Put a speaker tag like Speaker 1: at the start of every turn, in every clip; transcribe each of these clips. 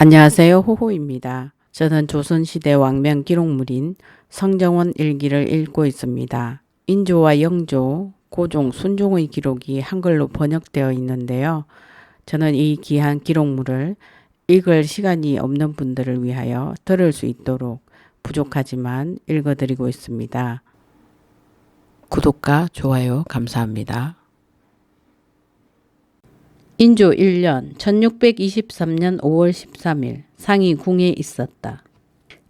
Speaker 1: 안녕하세요. 호호입니다. 저는 조선시대 왕명 기록물인 성정원 일기를 읽고 있습니다. 인조와 영조, 고종, 순종의 기록이 한글로 번역되어 있는데요. 저는 이 귀한 기록물을 읽을 시간이 없는 분들을 위하여 들을 수 있도록 부족하지만 읽어드리고 있습니다. 구독과 좋아요 감사합니다. 인조 1년 1623년 5월 13일 상이 궁에 있었다.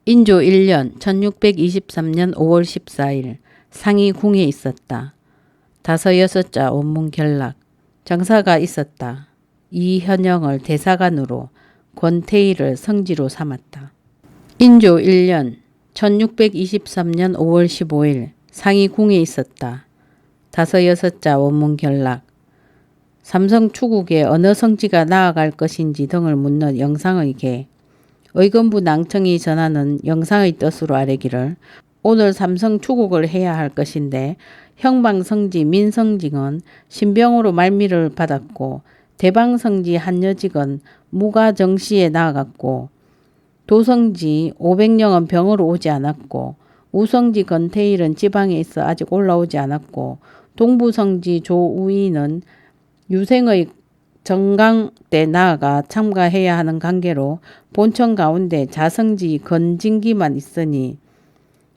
Speaker 1: 인조 1년 1623년 5월 14일 상이 궁에 있었다. 다섯 여섯 자 원문 결락 정사가 있었다. 이현영을 대사관으로 권태희를 성지로 삼았다. 인조 1년 1623년 5월 15일 상이 궁에 있었다. 다섯 여섯 자 원문 결락 삼성 추국에 어느 성지가 나아갈 것인지 등을 묻는 영상의 개. 의건부 낭청이 전하는 영상의 뜻으로 아뢰기를 오늘 삼성 추국을 해야 할 것인데 형방성지 민성직은 신병으로 말미를 받았고 대방성지 한여직은 무가정시에 나아갔고 도성지 500명은 병으로 오지 않았고 우성지 건태일은 지방에 있어 아직 올라오지 않았고 동부성지 조우이는 유생의 정강 때 나아가 참가해야 하는 관계로 본청 가운데 자성지 건진기만 있으니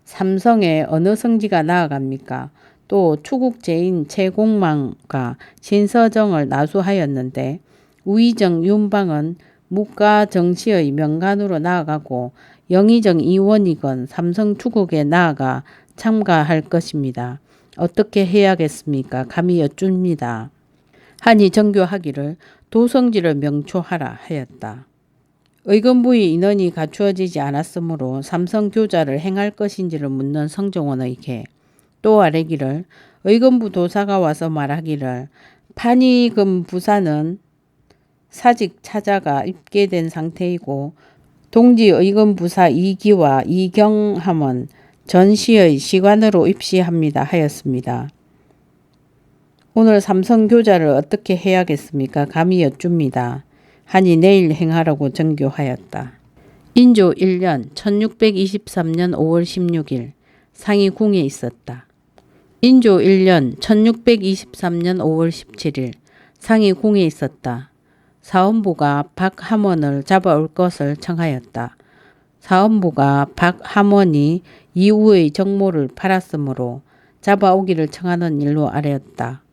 Speaker 1: 삼성에 어느 성지가 나아갑니까? 또 추국제인 최공망과 신서정을 나수하였는데 우의정 윤방은 묵가 정시의 명간으로 나아가고 영의정 이원익은 삼성 추국에 나아가 참가할 것입니다. 어떻게 해야겠습니까? 감히 여쭙니다. 하니 정교하기를 도성지를 명초하라 하였다. 의건부의 인원이 갖추어지지 않았으므로 삼성 교자를 행할 것인지를 묻는 성정원에게 또 아래기를 의건부 도사가 와서 말하기를 판이금 부사는 사직 차자가 입계된 상태이고 동지 의건부사 이기와 이경함은 전시의 시관으로 입시합니다 하였습니다. 오늘 삼성 교자를 어떻게 해야겠습니까? 감히 여쭙니다. 하니 내일 행하라고 정교하였다. 인조 1년 1623년 5월 16일 상이 궁에 있었다. 인조 1년 1623년 5월 17일 상이 궁에 있었다. 사원부가 박함원을 잡아올 것을 청하였다. 사원부가 박함원이 이후의 정모를 팔았으므로 잡아오기를 청하는 일로 아뢰었다.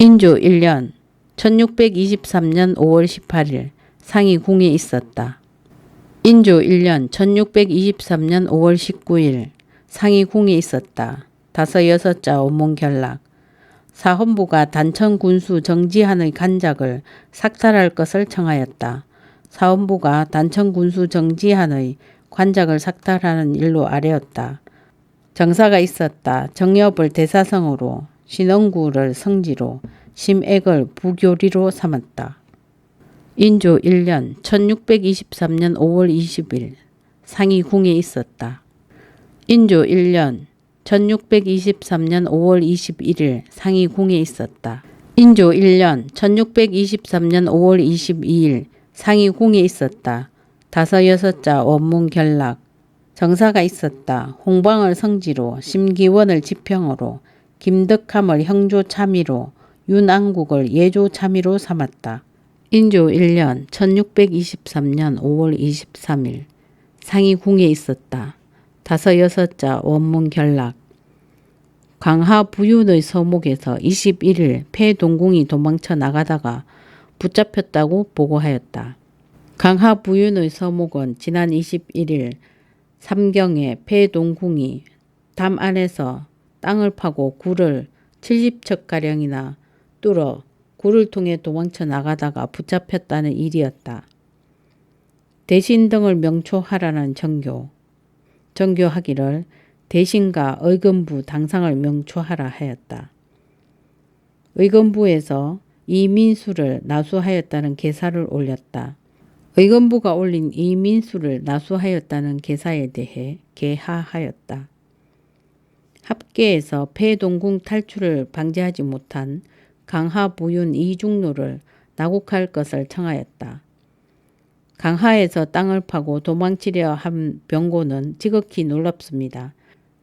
Speaker 1: 인조 1년 1623년 5월 18일 상이 궁에 있었다. 인조 1년 1623년 5월 19일 상이 궁에 있었다. 다섯 여섯자 원문 결락. 사헌부가 단천 군수 정지한의 간작을 삭탈할 것을 청하였다. 사헌부가 단천 군수 정지한의 관작을 삭탈하는 일로 아뢰었다. 정사가 있었다. 정엽을 대사성으로 신원구를 성지로 심액을 부교리로 삼았다. 인조 1년 1623년 5월 20일 상이 궁에 있었다. 인조 1년 1623년 5월 21일 상이 궁에 있었다. 인조 1년 1623년 5월 22일 상이 궁에 있었다. 다섯 여섯자 원문 결락 정사가 있었다. 홍방을 성지로 심기원을 지평으로 김덕함을 형조 참의로 윤안국을 예조 참의로 삼았다. 인조 1년 1623년 5월 23일 상이 궁에 있었다. 다섯 여섯자 원문 결락 강하 부윤의 서목에서 21일 폐동궁이 도망쳐 나가다가 붙잡혔다고 보고하였다. 강하 부윤의 서목은 지난 21일 삼경에 폐동궁이 담 안에서 땅을 파고 굴을 70척가량이나 뚫어 굴을 통해 도망쳐 나가다가 붙잡혔다는 일이었다. 대신 등을 명초하라는 정교. 정교하기를 대신과 의건부 당상을 명초하라 하였다. 의건부에서 이민수를 나수하였다는 계사를 올렸다. 의건부가 올린 이민수를 나수하였다는 계사에 대해 개하하였다. 합계에서 폐동궁 탈출을 방지하지 못한 강하부윤 이중로를 나국할 것을 청하였다. 강하에서 땅을 파고 도망치려 한 병고는 지극히 놀랍습니다.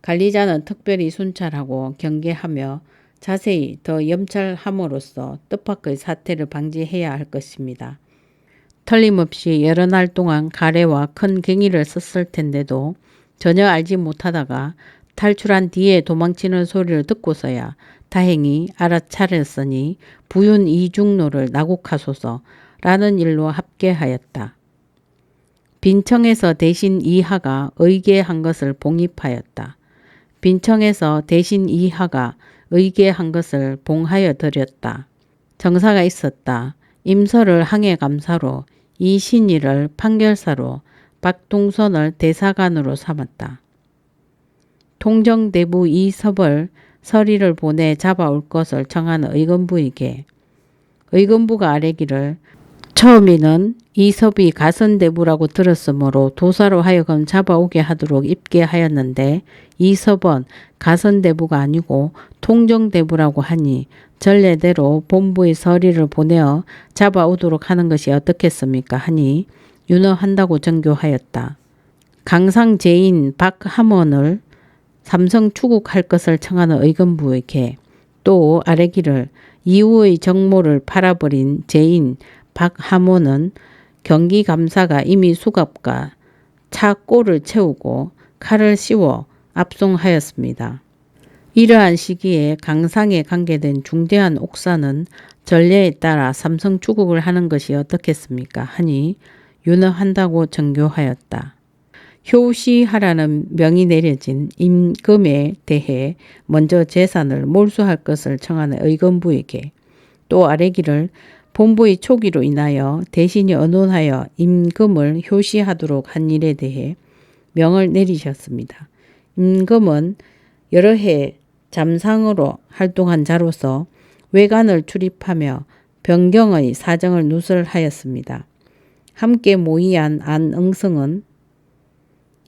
Speaker 1: 관리자는 특별히 순찰하고 경계하며 자세히 더 염찰함으로써 뜻밖의 사태를 방지해야 할 것입니다. 틀림없이 여러 날 동안 가래와 큰 갱이를 썼을 텐데도 전혀 알지 못하다가 탈출한 뒤에 도망치는 소리를 듣고서야 다행히 알아차렸으니 부윤 이중로를 나국하소서 라는 일로 합계하였다. 빈청에서 대신 이하가 의계한 것을 봉입하였다. 빈청에서 대신 이하가 의계한 것을 봉하여 드렸다. 정사가 있었다. 임서를 항해 감사로 이신이를 판결사로 박동선을 대사관으로 삼았다. 통정대부 이섭을 서리를 보내 잡아올 것을 청하는 의건부에게 의건부가 아뢰기를 처음에는 이섭이 가선대부라고 들었으므로 도사로 하여금 잡아오게 하도록 입게 하였는데 이섭은 가선대부가 아니고 통정대부라고 하니 전례대로 본부의 서리를 보내어 잡아오도록 하는 것이 어떻겠습니까 하니 윤허한다고 정교하였다. 강상 제인 박함원을 삼성 추국할 것을 청하는 의건부에게 또 아래기를 이후의 정모를 팔아버린 제인 박하모는 경기감사가 이미 수갑과 차 꼴을 채우고 칼을 씌워 압송하였습니다. 이러한 시기에 강상에 관계된 중대한 옥사는 전례에 따라 삼성 추국을 하는 것이 어떻겠습니까? 하니 윤허한다고 정교하였다. 효시하라는 명이 내려진 임금에 대해 먼저 재산을 몰수할 것을 청하는 의건부에게 또 아래기를 본부의 초기로 인하여 대신이 언론하여 임금을 효시하도록 한 일에 대해 명을 내리셨습니다. 임금은 여러 해 잠상으로 활동한 자로서 외관을 출입하며 변경의 사정을 누설하였습니다. 함께 모의한 안응성은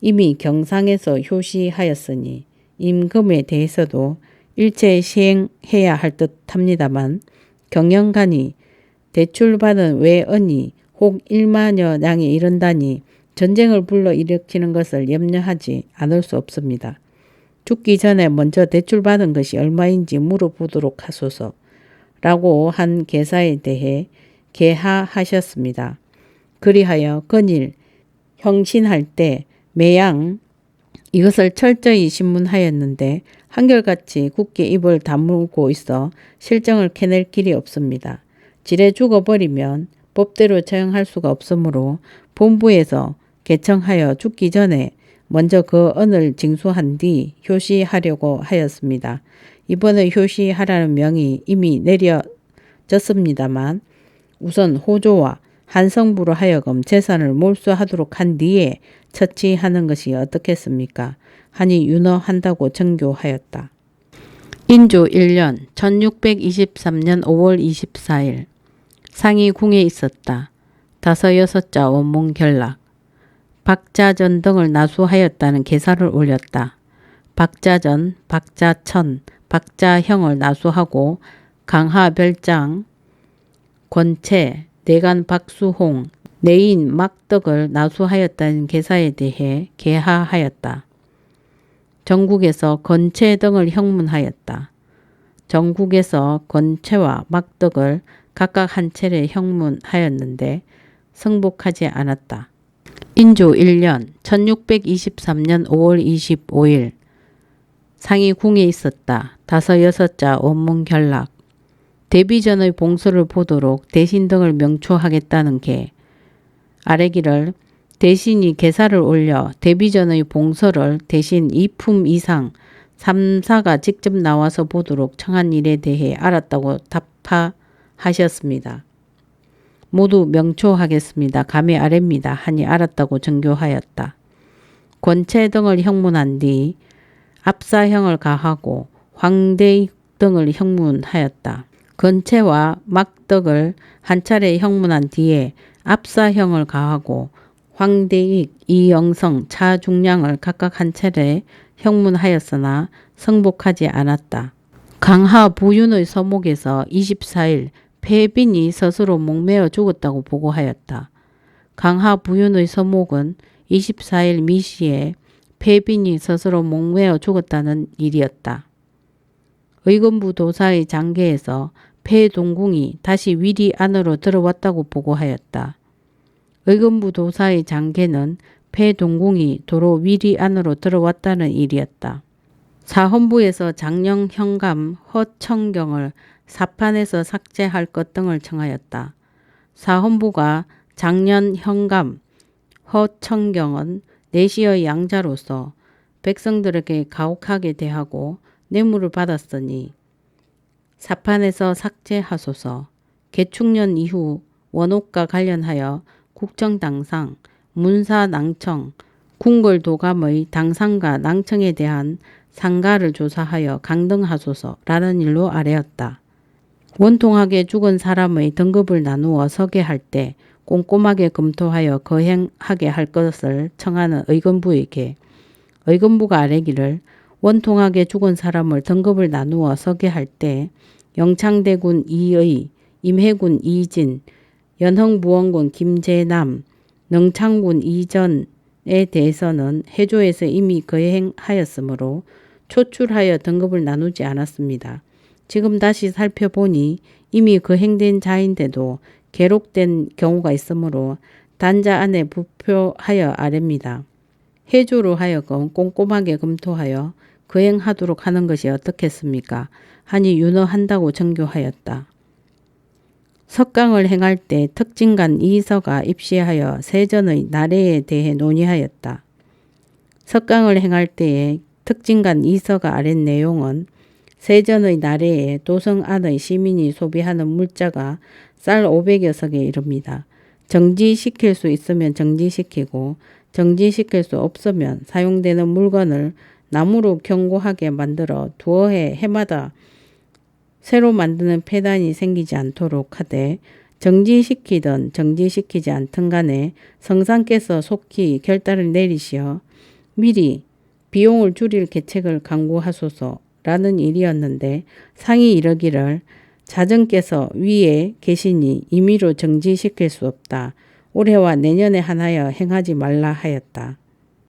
Speaker 1: 이미 경상에서 효시하였으니 임금에 대해서도 일체 시행해야 할 듯합니다만 경영관이 대출받은 외언이 혹 1만여 량에 이른다니 전쟁을 불러 일으키는 것을 염려하지 않을 수 없습니다. 죽기 전에 먼저 대출받은 것이 얼마인지 물어보도록 하소서 라고 한 계사에 대해 개하하셨습니다. 그리하여 건일 형신할 때 매양 이것을 철저히 신문하였는데 한결같이 굳게 입을 다물고 있어 실정을 캐낼 길이 없습니다. 지레 죽어버리면 법대로 처형할 수가 없으므로 본부에서 개청하여 죽기 전에 먼저 그 언을 징수한 뒤 효시하려고 하였습니다. 이번에 효시하라는 명이 이미 내려졌습니다만 우선 호조와 한성부로 하여금 재산을 몰수하도록 한 뒤에 처치하는 것이 어떻겠습니까? 하니 윤허한다고 정교하였다. 인조 1년 1623년 5월 24일 상이 궁에 있었다. 다섯 여섯자 원문 결락. 박자전 등을 나수하였다는 계사를 올렸다. 박자전, 박자천, 박자형을 나수하고 강하별장, 권채, 내간 박수홍, 내인 막덕을 나수하였다는 계사에 대해 개하하였다. 전국에서 건채 등을 형문하였다. 전국에서 건채와 막덕을 각각 한 차례 형문하였는데 승복하지 않았다. 인조 1년 1623년 5월 25일 상이 궁에 있었다. 다섯 여섯 자 원문 결락. 데뷔전의 봉수를 보도록 대신 등을 명초하겠다는 게 아래기를 대신이 계사를 올려 데뷔전의 봉서를 대신 2품 이상 3사가 직접 나와서 보도록 청한 일에 대해 알았다고 답하하셨습니다. 모두 명초하겠습니다. 감히 아래입니다. 하니 알았다고 정교하였다. 권채 등을 형문한 뒤 압사형을 가하고 황대익 등을 형문하였다. 건채와 막덕을 한 차례 형문한 뒤에 압사형을 가하고 황대익, 이영성, 차중량을 각각 한 차례 형문하였으나 성복하지 않았다. 강하 부윤의 서목에서 24일 폐빈이 스스로 목매어 죽었다고 보고하였다. 강하 부윤의 서목은 24일 미시에 폐빈이 스스로 목매어 죽었다는 일이었다. 의금부 도사의 장계에서 폐동궁이 다시 위리 안으로 들어왔다고 보고하였다. 의금부 도사의 장계는 폐동궁이 도로 위리 안으로 들어왔다는 일이었다. 사헌부에서 장령 현감 허청경을 사판에서 삭제할 것 등을 청하였다. 사헌부가 장년 현감 허청경은 내시의 양자로서 백성들에게 가혹하게 대하고 뇌물을 받았으니 사판에서 삭제하소서. 개축년 이후 원옥과 관련하여 국정당상, 문사낭청, 궁궐도감의 당상과 낭청에 대한 상가를 조사하여 강등하소서라는 일로 아뢰었다. 원통하게 죽은 사람의 등급을 나누어 서게 할 때 꼼꼼하게 검토하여 거행하게 할 것을 청하는 의건부에게 의건부가 아뢰기를 원통하게 죽은 사람을 등급을 나누어 서게 할 때 영창대군 이의, 임해군 이진, 연흥부원군 김재남, 능창군 이전에 대해서는 해조에서 이미 거행하였으므로 초출하여 등급을 나누지 않았습니다. 지금 다시 살펴보니 이미 거행된 자인데도 기록된 경우가 있으므로 단자 안에 부표하여 아렵니다. 해조로 하여금 꼼꼼하게 검토하여 거행하도록 하는 것이 어떻겠습니까? 하니 윤허한다고 정교하였다. 석강을 행할 때 특진간 이서가 입시하여 세전의 나래에 대해 논의하였다. 석강을 행할 때에 특진간 이서가 아랫 내용은 세전의 나래에 도성 안의 시민이 소비하는 물자가 쌀 500여 석에 이릅니다. 정지시킬 수 있으면 정지시키고 정지시킬 수 없으면 사용되는 물건을 나무로 견고하게 만들어 두어 해 해마다 새로 만드는 폐단이 생기지 않도록 하되 정지시키든 정지시키지 않든 간에 성상께서 속히 결단을 내리시어 미리 비용을 줄일 계책을 강구하소서라는 일이었는데 상이 이르기를 자정께서 위에 계시니 임의로 정지시킬 수 없다. 올해와 내년에 하나여 행하지 말라 하였다.